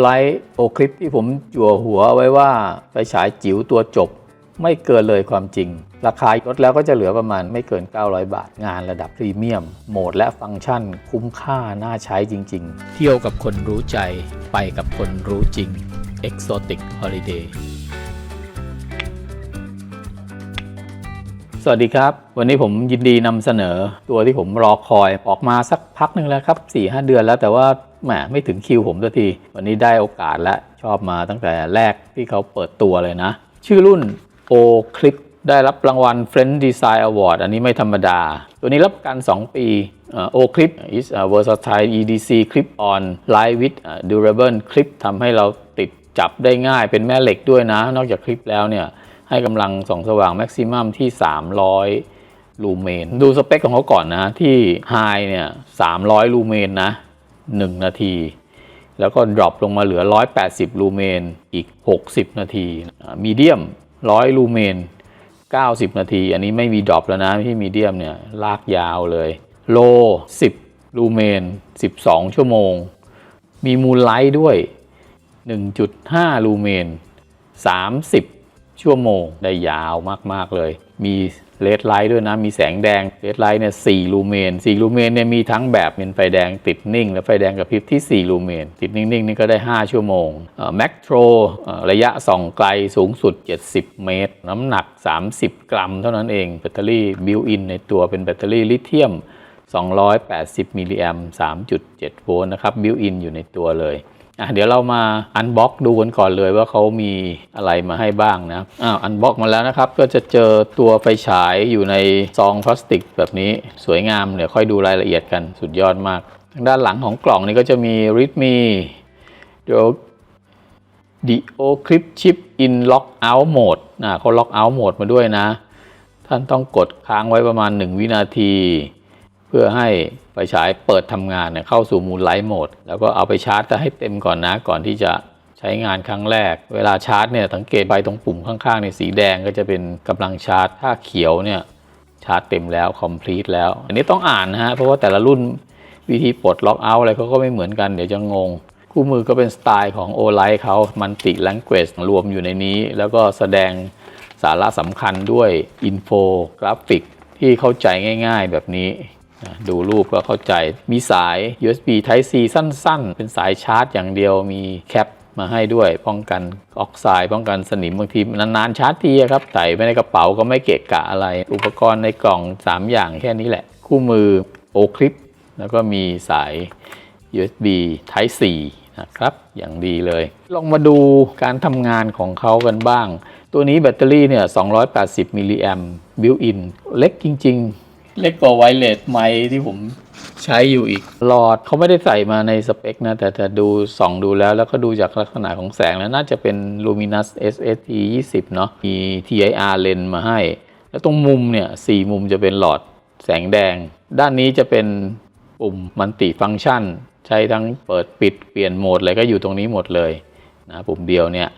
ไลท์โอคลิปที่ผมจั่วหัวไว้ว่าไฟฉายจิ๋วตัวจบ ไม่เกินเลยความจริง ราคาลดแล้วก็จะเหลือประมาณไม่เกิน 900 บาทงานระดับพรีเมียม โหมดและฟังก์ชันคุ้มค่าน่าใช้จริง ๆ เที่ยวกับคนรู้ใจไปกับคนรู้จริง Exotic Holiday สวัสดีครับ วันนี้ผมยินดีนำเสนอตัวที่ผมรอคอยออกมาสักพักหนึ่งแล้วครับ4-5 เดือนแล้วแต่ว่า แหมไม่ถึงคิวผมสักที วันนี้ได้โอกาสและชอบมาตั้งแต่แรกที่เขาเปิดตัวเลยนะ ชื่อรุ่น O Clip ได้รับรางวัล Friend Design Award อันนี้ไม่ธรรมดา ตัวนี้รับประกัน 2 ปีเอ่อ O Clip is a versatile EDC clip on light with a durable clip ทำให้เราติดจับได้ง่ายเป็นแม่เหล็กด้วยนะ นอกจากคลิปแล้วเนี่ย ให้กำลังส่องสว่างแม็กซิมัมที่ 300 ลูเมน ดูสเปคของเขาก่อนนะ ที่ไฮเนี่ย 300 ลูเมนนะ 1 นาที แล้วก็ดรอปลงมาเหลือ 180 ลูเมนอีก 60 นาทีมีเดียม 100 ลูเมน 90 นาที อันนี้ไม่มีดรอปแล้วนะที่มีเดียมเนี่ยลากยาวเลย โล 10 ลูเมน 12 ชั่วโมง มีมูลไลท์ด้วย 1.5 ลูเมน 30 ชั่วโมงได้ยาวมาก ๆ เลย มีเลดไลท์ด้วยนะ มีแสงแดงเลดไลท์เนี่ย4ลูเมน4ลูเมนเนี่ยมีทั้งแบบเป็นไฟแดงติดนิ่ง และไฟแดงกระพริบที่ 4 ลูเมน ติดนิ่ง ๆ นี่ก็ได้ 5 ชั่วโมงแม็กโทรระยะส่องไกลสูงสุด 70 เมตร น้ำหนัก 30 กรัม เท่านั้นเองแบตเตอรี่บิวอินในตัวเป็นแบตเตอรี่ลิเธียม 280 มิลลิแอม3.7 โวลต์นะครับบิวอินอยู่ในตัวเลย อะเดี๋ยวเรามาอันบ็อกดูกันก่อนเลยว่าเขามีอะไรมาให้บ้างนะอ้าวอันบ็อกมาแล้วนะครับ ก็จะเจอตัวไฟฉายอยู่ในซองพลาสติกแบบนี้สวยงามเดี๋ยวค่อยดูรายละเอียดกันสุดยอดมาก ทางด้านหลังของกล่องนี้ก็จะมีริทมีเดี๋ยว Dio Clip Chip in Lock Out Mode นะเขา Lock Out Mode มดมาด้วยนะ ท่านต้องกดค้างไว้ประมาณ 1 วินาที พื่อให้ไฟฉายเปิดทำงานเนี่ยเข้าสู่มูลไลท์โหมด แล้วก็เอาไปชาร์จให้เต็มก่อนนะ ก่อนที่จะใช้งานครั้งแรก เวลาชาร์จเนี่ยสังเกตไปตรงปุ่มข้างๆในสีแดงก็จะเป็นกำลังชาร์จ ถ้าเขียวเนี่ยชาร์จเต็มแล้ว complete แล้ว อันนี้ต้องอ่านนะฮะ เพราะว่าแต่ละรุ่นวิธีปลดล็อกเอาท์อะไรเขาก็ไม่เหมือนกัน เดี๋ยวจะงง คู่มือก็เป็นสไตล์ของ o l i เขามันติ language รวมอยู่ในนี้ แล้วก็แสดงสาระสำคัญด้วยอินโฟกราฟิกที่เข้าใจง่าย ๆ แบบนี้ ดูรูปก็เข้าใจ มีสาย USB Type C สั้น ๆ เป็นสายชาร์จอย่างเดียว มีแคปมาให้ด้วย ป้องกันออกไซด์ป้องกันสนิมบางทีนาน ๆ ชาร์จทีครับใส่ไปในกระเป๋าก็ไม่เกะกะอะไร อุปกรณ์ในกล่อง 3 อย่างแค่นี้แหละ คู่มือโอคลิป แล้วก็มีสาย USB Type C นะครับอย่างดีเลย ลองมาดูการทำงานของเขากันบ้าง ตัวนี้แบตเตอรี่เนี่ย 280 มิลลิแอมบิวอิน เล็กจริง ๆ เล็กกว่าไวเลสไมที่ผมใช้อยู่อีก หลอดเขาไม่ได้ใส่มาในสเปคนะ แต่แต่ดูส่องดูแล้วแล้วก็ดูจากลักษณะของแสงแล้วน่าจะเป็น Luminous SST 20 เนาะมี TIR เลนมาให้ แล้วตรงมุมเนี่ยสี่มุมจะเป็นหลอดแสงแดง ด้านนี้จะเป็นปุ่มมันติฟังก์ชัน ใช้ทั้งเปิดปิดเปลี่ยนโหมดอะไรก็อยู่ตรงนี้หมดเลยนะปุ่มเดียวเนี่ย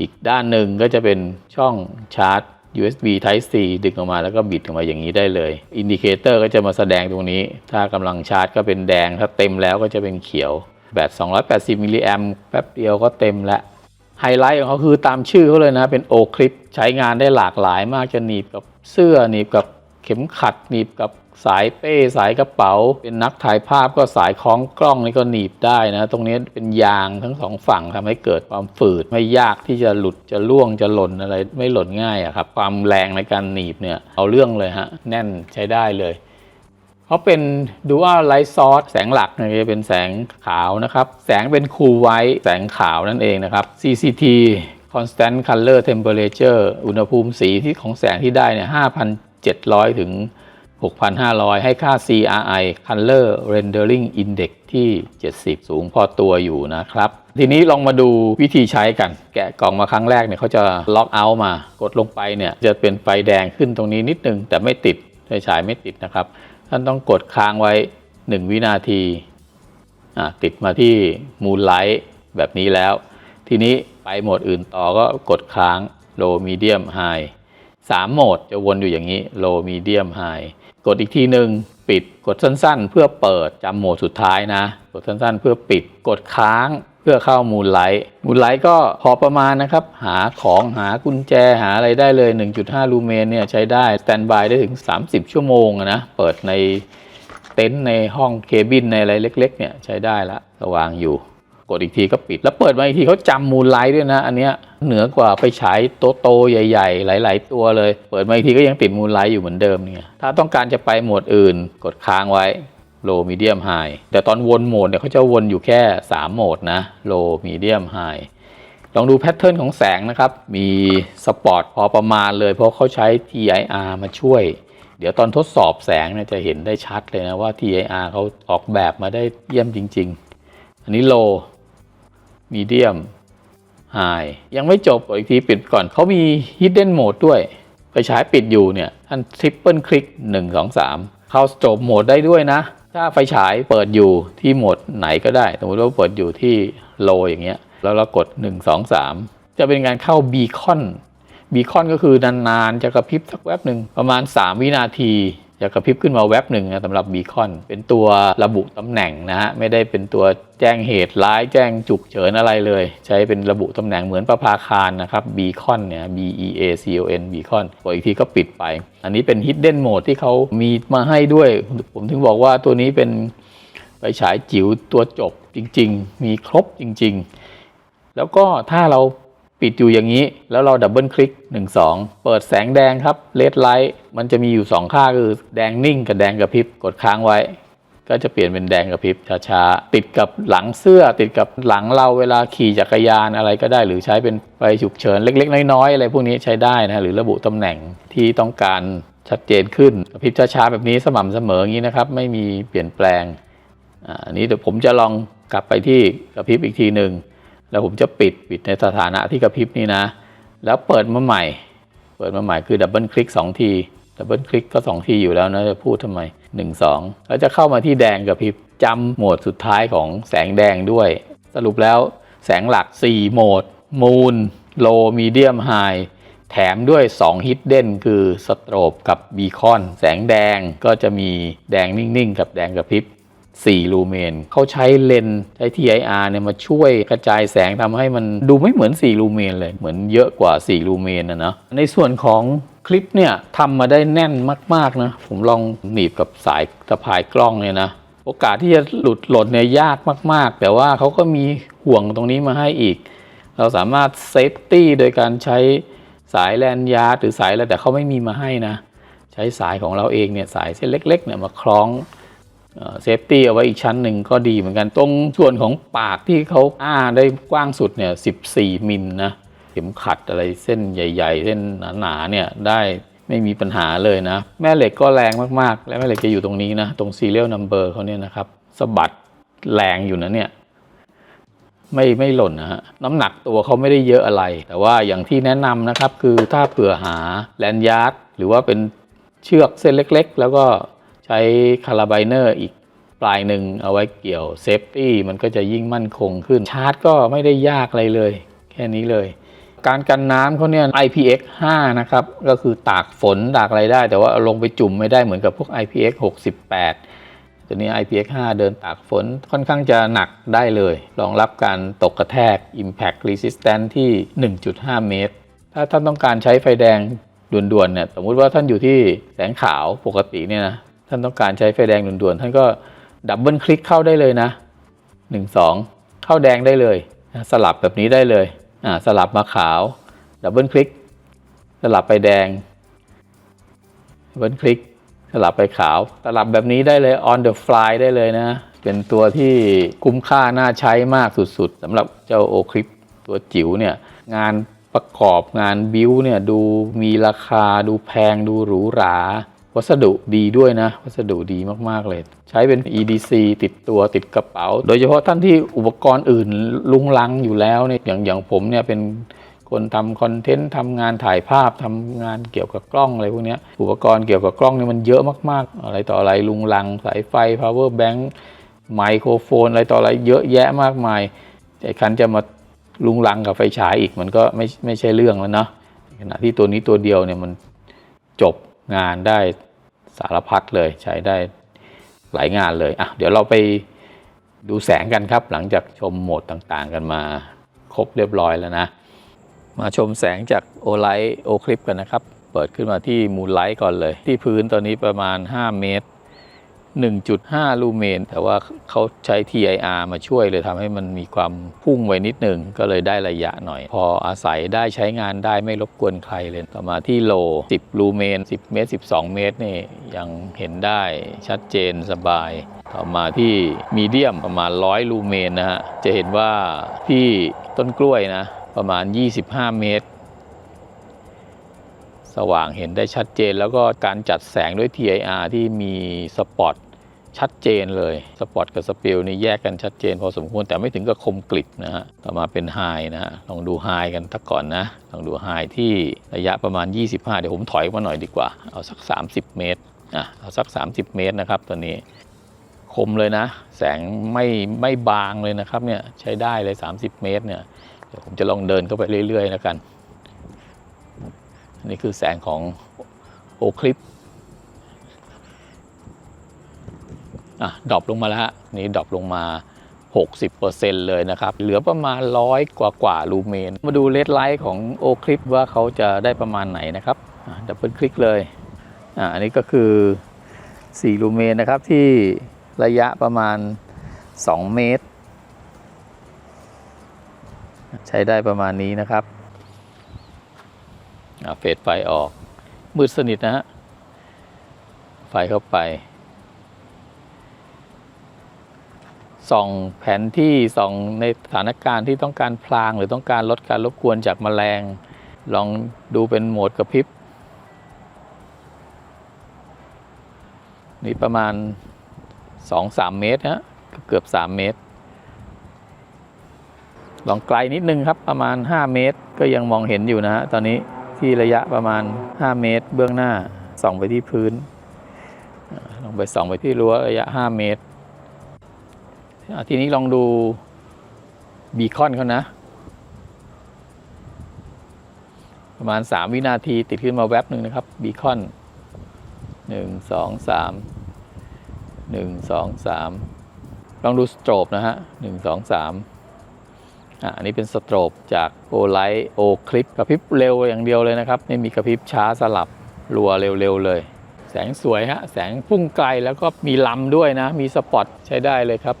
อีกด้านหนึ่งก็จะเป็นช่องชาร์จ USB Type C ดึงออกมาแล้วก็บิดออกมาอย่างนี้ได้เลย อินดิเคเตอร์ก็จะมาแสดงตรงนี้ ถ้ากำลังชาร์จก็เป็นแดง ถ้าเต็มแล้วก็จะเป็นเขียว แบต 280 มิลลิแอมแป๊บเดียวก็เต็มแล้วไฮไลท์ของเขาคือตามชื่อเขาเลยนะ เป็นโอคลิปใช้งานได้หลากหลายมากจะหนีบกับเสื้อหนีบกับเข็มขัดหนีบกับ สายเป้สายกระเป๋า เป็นนักถ่ายภาพก็สายคล้องกล้องนี่ก็หนีบได้นะ ตรงนี้เป็นยางทั้งสองฝั่งทำให้เกิดความฝืดไม่ยากที่จะหลุดจะล่วงจะหล่นอะไรไม่หล่นง่ายอะครับ ความแรงในการหนีบเนี่ยเอาเรื่องเลยฮะแน่นใช้ได้เลยเขาเป็น Dual Light Source แสงหลักเนี่ยจะเป็นแสงขาวนะครับ แสงเป็น Cool White แสงขาวนั่นเองนะครับ CCT Constant Color Temperature อุณหภูมิสีที่ของแสงที่ได้เนี่ย5,700 ถึง 6,500 ให้ค่า CRI Color Rendering Index ที่ 70 สูงพอตัวอยู่นะครับ ทีนี้ลองมาดูวิธีใช้กัน แกะกล่องมาครั้งแรกเนี่ยเขาจะล็อกเอาท์มา กดลงไปเนี่ยจะเป็นไฟแดงขึ้นตรงนี้นิดนึง แต่ไม่ติดไฟฉายไม่ติดนะครับ ท่านต้องกดค้างไว้ 1 วินาทีอะติดมาที่มูลไลท์แบบนี้แล้ว ทีนี้ไปโหมดอื่นต่อก็กดค้าง low medium high 3โหมดจะวนอยู่อย่างนี้ low medium high กดอีกทีหนึ่งปิดกดสั้นๆ เพื่อเปิดจำโหมดสุดท้ายนะ กดสั้นๆ เพื่อปิดกดค้างเพื่อเข้ามูลไลท์มูลไลท์ก็พอประมาณนะครับ หาของหากุญแจหาอะไรได้เลย 1.5 ลูเมนเนี่ยใช้ได้สแตนบายได้ถึง 30 ชั่วโมงนะเปิดในเต็นท์ในห้องเคบินในอะไรเล็ก ๆ เนี่ยใช้ได้ละสว่างอยู่ กดอีกทีก็ปิดแล้วเปิดมาอีกทีเขาจำมูลไลท์ด้วยนะ อันเนี้ย เหนือกว่าไปฉายโตๆใหญ่ ๆ หลาย ๆ ตัวเลย เปิดมาอีกทีก็ยังติดมูลไลท์อยู่เหมือนเดิมเนี่ยถ้าต้องการจะไปโหมดอื่นกดค้างไว้ low medium high แต่ตอนวนโหมดเนี่ยเขาจะวนอยู่แค่ 3 โหมดนะ low medium high ลองดูแพทเทิร์นของแสงนะครับ มีสปอร์ตพอประมาณเลยเพราะเขาใช้ TIR มาช่วย เดี๋ยวตอนทดสอบแสงเนี่ยจะเห็นได้ชัดเลยนะว่า TIR เขาออกแบบมาได้เยี่ยมจริง ๆ อันนี้ low medium high ยั ยังไม่จบอีกทีปิดก่อนเขามี hidden mode ด้วยไปฉายปิดอยู่เนี่ยท่าน triple click 1 2 3 เข้า strobe mode ได้ด้วยนะ ถ้าไฟฉายเปิดอยู่ที่โหมดไหนก็ได้ สมมติว่าเปิดอยู่ที่ low อย่างเงี้ย แล้วเรากด 1 2 3 จะเป็นการเข้า beacon beacon ก็คือนานๆ จะกระพริบสักแวบหนึ่งประมาณ 3 วินาที จะกระพริบขึ้นมาแว็บหนึ่งนะสำหรับบีคอน เป็นตัวระบุตำแหน่งนะฮะไม่ได้เป็นตัวแจ้งเหตุร้ายแจ้งฉุกเฉินอะไรเลย ใช้เป็นระบุตำแหน่งเหมือนประภาคารนะครับบีคอนเนี่ย B E A C O N บีคอนกดอีกทีก็ปิดไป อันนี้เป็น hidden mode ที่เขามีมาให้ด้วย ผมถึงบอกว่าตัวนี้เป็นไปฉายจิ๋วตัวจบจริง ๆ มีครบจริง ๆ แล้วก็ถ้าเรา ปิดอยู่อย่างนี้ แล้วเราดับเบิลคลิก 1 2 เปิดแสงแดงครับเลดไลท์มันจะมีอยู่ 2 ค่าคือแดงนิ่งกับแดงกระพริบกดค้างไว้ ก็จะเปลี่ยนเป็นแดงกระพริบช้าๆ ติดกับหลังเสื้อ ติดกับหลังเราเวลาขี่จักรยานอะไรก็ได้ หรือใช้เป็นไฟฉุกเฉินเล็กๆ น้อยๆอะไรพวกนี้ใช้ได้นะหรือระบุตำแหน่งที่ต้องการชัดเจนขึ้นกระพริบช้าๆแบบนี้สม่ำเสมออย่างนี้นะครับ ไม่มีเปลี่ยนแปลงอ่าอันนี้เดี๋ยวผมจะลองกลับไปที่กระพริบอีกทีหนึ่ง แล้วผมจะปิดปิดในสถานะที่กระพริบนี่นะ แล้วเปิดมาใหม่ เปิดมาใหม่คือดับเบิลคลิก2ทีดับเบิลคลิกก็ 2 ทีอยู่แล้วนะจะพูดทำไม 1 2 แล้วจะเข้ามาที่แดงกระพริบจำโหมดสุดท้ายของแสงแดงด้วย สรุปแล้วแสงหลัก 4 โหมด มูนโลมีเดียมไฮแถมด้วย 2 ฮิดเด้นคือสโตรบกับบีคอน แสงแดงก็จะมีแดงนิ่ง ๆ กับแดงกระพริบ 4 ลูเมน เขาใช้เลนส์ใช้ TIR เนี่ยมาช่วยกระจายแสงทำให้มันดูไม่เหมือน 4 ลูเมนเลย เหมือนเยอะกว่า 4 ลูเมนนะนะในส่วนของคลิปเนี่ยทำมาได้แน่นมาก ๆ นะ ผมลองหนีบกับสายสะพายกล้องเนี่ยนะ โอกาสที่จะหลุดหล่นเนี่ยยากมาก ๆ แต่ว่าเขาก็มีห่วงตรงนี้มาให้อีก เราสามารถเซฟตี้โดยการใช้สายแลนยาร์หรือสายอะไรแต่เขาไม่มีมาให้นะ ใช้สายของเราเองเนี่ยสายเส้นเล็กๆเนี่ยมาคล้อง เซฟตี้เอาไว้อีกชั้นหนึ่งก็ดีเหมือนกัน ตรงส่วนของปากที่เขาอ้าได้กว้างสุดเนี่ย 14 มิลนะเข็มขัดอะไรเส้นใหญ่ ๆ เส้นหนาๆเนี่ยได้ไม่มีปัญหาเลยนะ แม่เหล็กก็แรงมากๆ และแม่เหล็กจะอยู่ตรงนี้นะ ตรง serial number เขาเนี่ยนะครับสะบัดแรงอยู่นะเนี่ยไม่ไม่หล่นนะฮะน้ำหนักตัวเขาไม่ได้เยอะอะไร แต่ว่าอย่างที่แนะนำนะครับ คือถ้าเผื่อหาแลนยาร์ดหรือว่าเป็นเชือกเส้นเล็ก ๆ แล้วก็ ช้คาราไบเนอร์อีกปลายหนึ่งเอาไว้เกี่ยวเซฟตี้มันก็จะยิ่งมั่นคงขึ้นชาร์จก็ไม่ได้ยากอะไรเลย แค่นี้เลย การกันน้ำเขาเนี่ย IPX 5 นะครับ ก็คือตากฝนตากอะไรได้ แต่ว่าเอาลงไปจุ่มไม่ได้เหมือนกับพวก IPX 68 ตัวนี้ IPX 5 เดินตากฝนค่อนข้างจะหนักได้เลย รองรับการตกกระแทก Impact Resistance ที่ 1.5 เมตร ถ้าท่านต้องการใช้ไฟแดงด่วนๆเนี่ยสมมุติว่าท่านอยู่ที่แสงขาวปกติเนี่ยนะ ท่านต้องการใช้ไฟแดงด่วนๆท่านก็ดับเบิลคลิกเข้าได้เลยนะ 1 2 เข้าแดงได้เลยสลับแบบนี้ได้เลยสลับมาขาวดับเบิลคลิกสลับไปแดงดับเบิลคลิกสลับไปขาว สลับแบบนี้ได้เลย on the fly ได้เลยนะ เป็นตัวที่คุ้มค่าน่าใช้มากสุดๆสำหรับเจ้าโอคลิปตัวจิ๋วเนี่ยงานประกอบงานบิวเนี่ยดูมีราคาดูแพงดูหรูหรา วัสดุดีด้วยนะ วัสดุดีมากๆเลย ใช้เป็น EDC ติดตัวติดกระเป๋า โดยเฉพาะท่านที่อุปกรณ์อื่นลุงลังอยู่แล้วเนี่ยอย่างอย่างผมเนี่ยเป็นคนทำคอนเทนต์ทำงานถ่ายภาพทำงานเกี่ยวกับกล้องอะไรพวกนี้อุปกรณ์เกี่ยวกับกล้องเนี่ยมันเยอะมากๆ อะไรต่ออะไรลุงลัง สายไฟ power bank ไมโครโฟน อะไรต่ออะไรเยอะแยะมากมายแต่คันจะมาลุงลังกับไฟฉายอีกมันก็ไม่ไม่ใช่เรื่องแล้วเนาะขณะที่ตัวนี้ตัวเดียวเนี่ยมันจบ งานได้สารพัดเลยใช้ได้หลายงานเลยอะเดี๋ยวเราไปดูแสงกันครับ หลังจากชมโหมดต่างๆ กันมาครบเรียบร้อยแล้วนะ มาชมแสงจากโอไลท์โอคลิปกันนะครับ เปิดขึ้นมาที่มูลไลท์ก่อนเลย ที่พื้นตอนนี้ประมาณ 5 เมตร 1.5 ลูเมน แต่ว่าเขาใช้ TIR มาช่วยเลยทำให้มันมีความพุ่งไว้นิดหนึ่งก็เลยได้ระยะหน่อย พออาศัยได้ใช้งานได้ไม่รบกวนใครเลย ต่อมาที่โล 10 ลูเมน 10 เมตร 12 เมตรนี่ยังเห็นได้ชัดเจนสบาย ต่อมาที่มีเดียมประมาณ 100 ลูเมนนะฮะ จะเห็นว่าที่ต้นกล้วยนะ ประมาณ 25 เมตร สว่างเห็นได้ชัดเจน แล้วก็การจัดแสงด้วย TIR ที่มีสปอตชัดเจนเลยสปอตกับสปิลนี่แยกกันชัดเจนพอสมควรแต่ไม่ถึงกับคมกริบนะฮะต่อมาเป็นไฮนะฮะลองดูไฮกันทักก่อนนะลองดูไฮที่ระยะประมาณ 25 เดี๋ยวผมถอยมาหน่อยดีกว่า เอาสัก 30 เมตรอะเอาสัก 30 เมตรนะครับตัวนี้คมเลยนะ แสงไม่ไม่บางเลยนะครับเนี่ยใช้ได้เลย 30 เมตรเนี่ยเดี๋ยวผมจะลองเดินเข้าไปเรื่อยๆแล้วกัน นนี้คือแสงของโอคลิปอะดรอปลงมาแล้วฮะนี่ดรอปลงมา 60%เลยนะครับ เหลือประมาณร้อยกว่ากว่าลูเมน มาดูเลดไลท์ของโอคลิปว่าเขาจะได้ประมาณไหนนะครับดับเบิลคลิกเลยอะอันนี้ก็คือ 4 ลูเมนนะครับที่ระยะประมาณ 2 เมตร ใช้ได้ประมาณนี้นะครับ เฟดไฟออก มืดสนิทนะฮะ ไฟเข้าไป ส่องแผนที่ส่องในสถานการณ์ที่ต้องการพลางหรือต้องการลดการรบกวนจากแมลง ลองดูเป็นโหมดกระพริบ นี่ประมาณ 2-3 เมตรนะเกือบ 3 เมตรลองไกลนิดนึงครับประมาณ 5 เมตรก็ยังมองเห็นอยู่นะฮะตอนนี้ ที่ระยะประมาณ 5 เมตร เบื้องหน้าส่องไปที่พื้นลองไปส่องไปที่รั้วระยะ 5 เมตร ทีนี้ลองดูบีคอนเขานะ ประมาณ 3 วินาทีติดขึ้นมาแว็บหนึ่งนะครับ บีคอน 1 2 3 1 2 3 ลองดูสโตรบนะฮะ 1 2 3 อันนี้เป็นสโตรบจากโอไลท์โอคลิปกระพริบเร็วอย่างเดียวเลยนะครับ ไม่มีกระพริบช้าสลับรัวเร็วๆเลย แสงสวยฮะ แสงพุ่งไกลแล้วก็มีลำด้วยนะ มีสปอตใช้ได้เลยครับ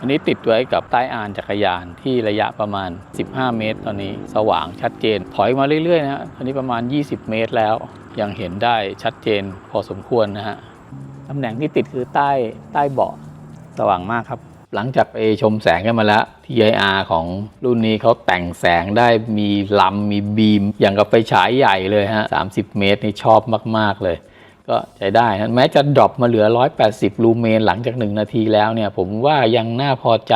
อันนี้ติดไว้กับใต้อานจักรยานที่ระยะประมาณ 15 เมตร ตอนนี้สว่างชัดเจน ถอยมาเรื่อยๆนะฮะตอนนี้ประมาณ 20 เมตรแล้ว ยังเห็นได้ชัดเจนพอสมควรนะฮะตำแหน่งที่ติดคือใต้ใต้เบาะสว่างมากครับ หลังจากไปชมแสงกันมาแล้ว TIR ของรุ่นนี้เขาแต่งแสงได้มีลำมีบีม อย่างกับไฟฉายใหญ่เลยฮะ 30 เมตรนี่ชอบมาก ๆ เลย ก็ใช้ได้นะแม้จะดรอปมาเหลือ 180 ลูเมนหลังจาก 1 นาทีแล้วเนี่ย ผมว่ายังน่าพอใจ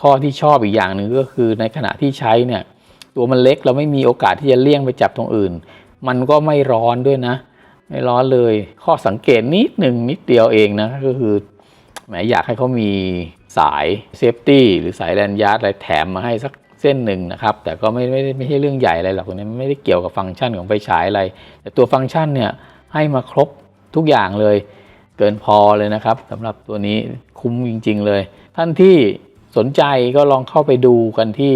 ข้อที่ชอบอีกอย่างหนึ่งก็คือในขณะที่ใช้เนี่ย ตัวมันเล็กเราไม่มีโอกาสที่จะเลี่ยงไปจับตรงอื่น มันก็ไม่ร้อนด้วยนะไม่ร้อนเลย ข้อสังเกตนิดหนึ่งนิดเดียวเองนะก็คือ มอยากให้เขามีสายเซฟตี้หรือสายแลนยาร์ดอะไรแถมมาให้สักเส้นหนึ่งนะครับ แต่ก็ไม่ไม่ไม่ใช่เรื่องใหญ่อะไรหรอกตรงนี้ไม่ได้เกี่ยวกับฟังก์ชันของไฟฉายอะไร แต่ตัวฟังก์ชันเนี่ยให้มาครบทุกอย่างเลย เกินพอเลยนะครับสำหรับตัวนี้คุ้มจริง ๆ เลย ท่านที่สนใจก็ลองเข้าไปดูกันที่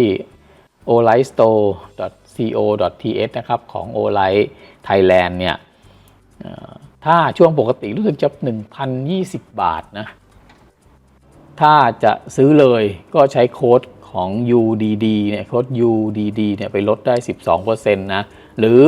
olightstore.co.th นะครับ ของ olight Thailand เนี่ยถ้าช่วงปกติรู้สึกจะ 1,020 บาทนะ ถ้าจะซื้อเลยก็ใช้โค้ดของ UDD เนี่ยโค้ด UDD เนี่ยไปลดได้ 12%นะหรือ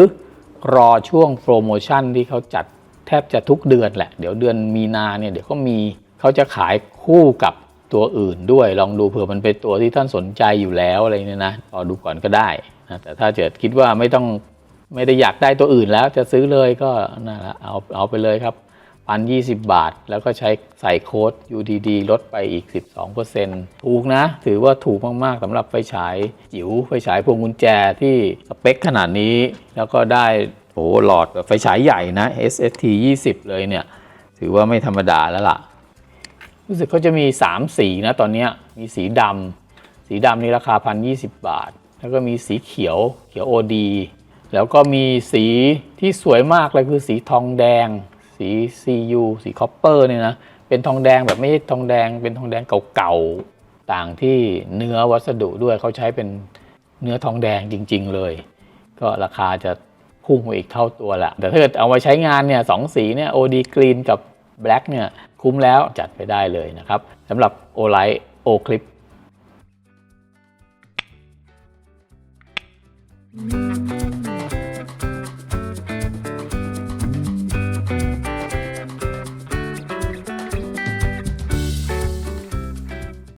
รอช่วงโปรโมชั่นที่เขาจัดแทบจะทุกเดือนแหละ เดี๋ยวเดือนมีนาเนี่ยเดี๋ยวก็มีเขาจะขายคู่กับตัวอื่นด้วยลองดูเผื่อมันเป็นตัวที่ท่านสนใจอยู่แล้วอะไรเนี่ยนะรอดูก่อนก็ได้นะแต่ถ้าเกิดคิดว่าไม่ต้องไม่ได้อยากได้ตัวอื่นแล้วจะซื้อเลยก็นั่นแหละเอาเอาไปเลยครับ พันยี่สิบบาท แล้วก็ใช้ใส่โค้ด UDD ลดไปอีก 12%ถูกนะ ถือว่าถูกมาก ๆสำหรับไฟฉาย จิ๋วไฟฉายพวงกุญแจที่สเปคขนาดนี้ แล้วก็ได้โอ้หหลอดแบบไฟฉายใหญ่นะ SST 20 เลยเนี่ย ถือว่าไม่ธรรมดาแล้วล่ะ รู้สึกเขาจะมี 3 สีนะตอนนี้มีสีดำสีดำนี่ราคา 1,020 บาท แล้วก็มีสีเขียวเขียว OD แล้วก็มีสีที่สวยมากเลยคือสีทองแดง สี CU สีคอปเปอร์เนี่ยนะเป็นทองแดงแบบไม่ใช่ทองแดง เป็นทองแดงเก่าๆต่างที่เนื้อวัสดุด้วยเขาใช้เป็นเนื้อทองแดงจริง ๆ เลย ก็ราคาจะพุ่งไปอีกเท่าตัวละแต่ถ้าเกิดเอามาใช้งานเนี่ยสองสีเนี่ย OD Green กับ Black เนี่ยคุ้มแล้วจัดไปได้เลยนะครับสำหรับ o l i t O Clip